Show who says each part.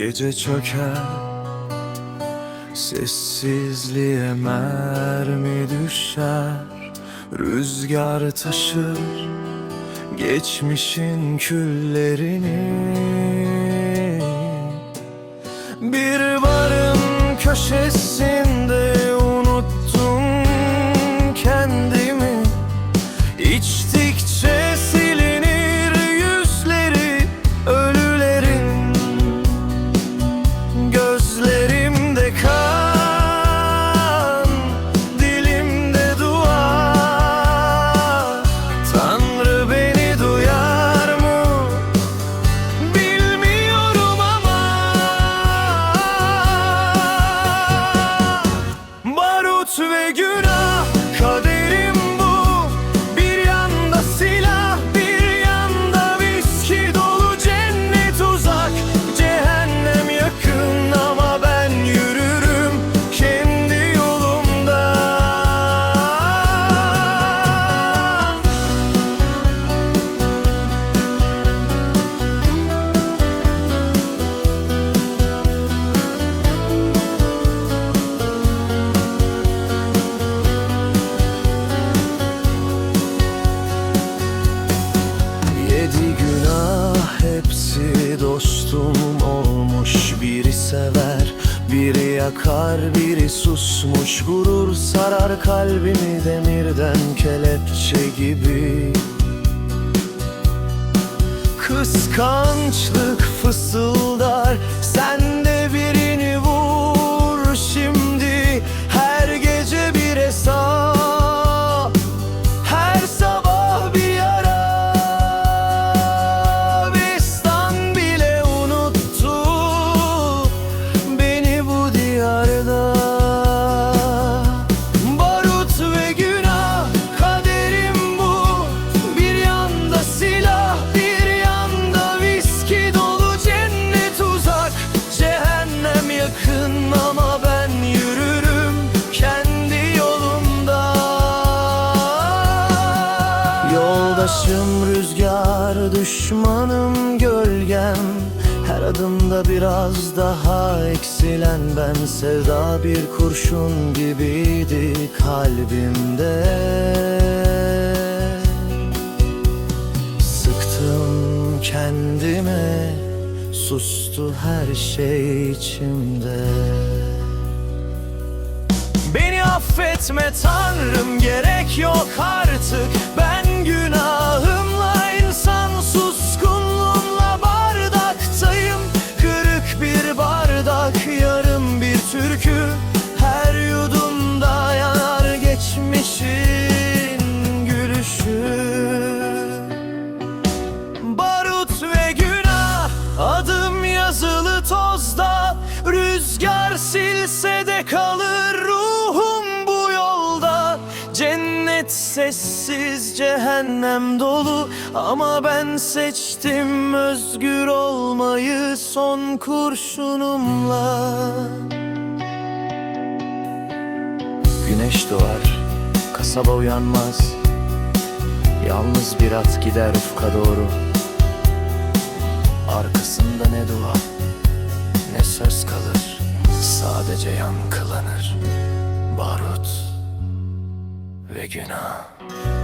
Speaker 1: Gece çöker Sessizliğe mermi düşer Rüzgar taşır Geçmişin küllerini. Bir barın köşesinde sever, biri yakar, biri susmuş Gurur sarar kalbimi demirden kelepçe gibi. Kıskançlık fısıldar Sen Yoldaşım rüzgar düşmanım gölgem. Her adımda biraz daha eksilen ben. Sevda bir kurşun gibiydi kalbimde. Sıktım kendime Sustu her şey içimde. Beni affetme Tanrım gerek yok artık. Ben günahımla Sessiz cehennem dolu. Ama ben seçtim özgür olmayı son kurşunumla. Güneş doğar, kasaba uyanmaz. Yalnız bir at gider ufka doğru. Arkasında ne dua ne söz kalır. Sadece yankılanır barut ve günah